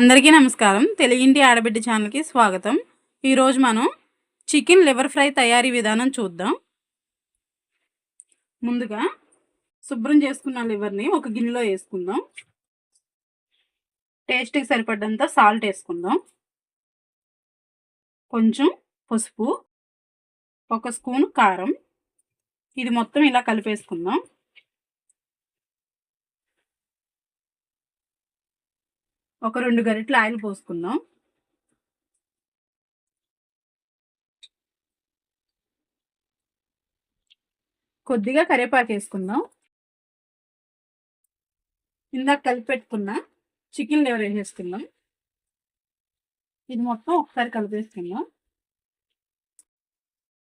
అందరికీ నమస్కారం. తెలుగింటి ఆడబిడ్డ ఛానల్కి స్వాగతం. ఈరోజు మనం చికెన్ లివర్ ఫ్రై తయారీ విధానం చూద్దాం. ముందుగా శుభ్రం చేసుకున్న లివర్ని ఒక గిన్నెలో వేసుకుందాం. టేస్ట్కి సరిపడ్డంత సాల్ట్ వేసుకుందాం. కొంచెం పసుపు ఒక స్పూన్ కారం. ఇది మొత్తం ఇలా కలిపేసుకుందాం. ఒక రెండు గరిటెలు ఆయిల్ పోసుకుందాం. కొద్దిగా కరివేపాకు వేసుకుందాం. ఇందాక కలిపి పెట్టుకున్న చికెన్ లెవర్ వేసేసుకుందాం. ఇది మొత్తం ఒకసారి కలిపేసుకుందాం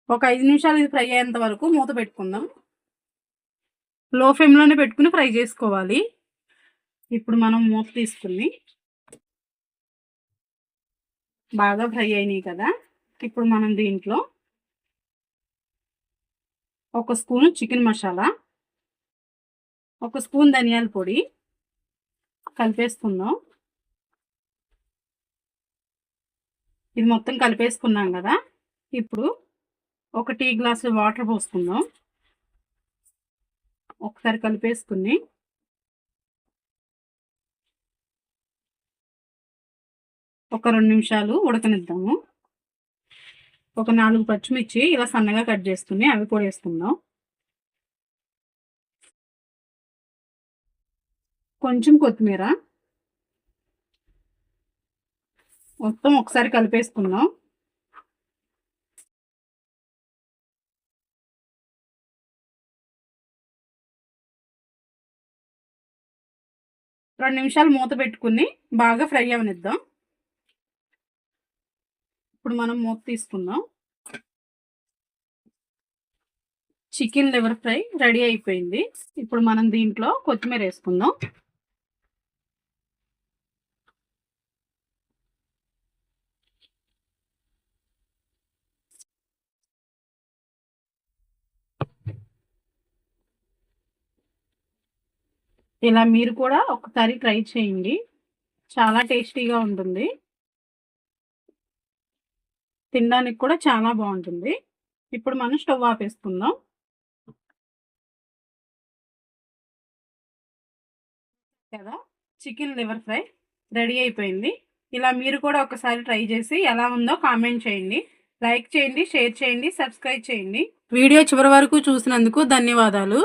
ఒక ఐదు నిమిషాలు ఇది ఫ్రై అయ్యేంత వరకు మూత పెట్టుకుందాం. లో ఫ్లేమ్లోనే పెట్టుకుని ఫ్రై చేసుకోవాలి. ఇప్పుడు మనం మూత తీసుకుని బాగా ఫ్రై అయినాయి కదా. ఇప్పుడు మనం దీంట్లో ఒక స్పూన్ చికెన్ మసాలా ఒక స్పూన్ ధనియాల పొడి కలిపేసుకుందాం. ఇది మొత్తం కలిపేసుకున్నాం కదా. ఇప్పుడు ఒక టీ గ్లాసు వాటర్ పోసుకుందాం. ఒకసారి కలిపేసుకుని ఒక రెండు నిమిషాలు ఉడకనిద్దాము. ఒక నాలుగు పచ్చిమిర్చి ఇలా సన్నగా కట్ చేసుకుని అవి కూడా వేసుకుందాం కొంచెం కొత్తిమీర. మొత్తం ఒకసారి కలిపేసుకుందాం. రెండు నిమిషాలు మూత పెట్టుకుని బాగా ఫ్రై అవనిద్దాం. ఇప్పుడు మనం మూత తీసుకుందాం. చికెన్ లివర్ ఫ్రై రెడీ అయిపోయింది. ఇప్పుడు మనం దీంట్లో కొత్తిమీర వేసుకుందాం. ఇలా మీరు కూడా ఒకసారి ట్రై చేయండి. చాలా టేస్టీగా ఉంటుంది. తినడానికి కూడా చాలా బాగుంటుంది. ఇప్పుడు మనం స్టవ్ ఆపేసుకుందాం. కదా? చికెన్ లివర్ ఫ్రై రెడీ అయిపోయింది. ఇలా మీరు కూడా ఒకసారి ట్రై చేసి ఎలా ఉందో కామెంట్ చేయండి. లైక్ చేయండి షేర్ చేయండి సబ్స్క్రైబ్ చేయండి. వీడియో చివరి వరకు చూసినందుకు ధన్యవాదాలు.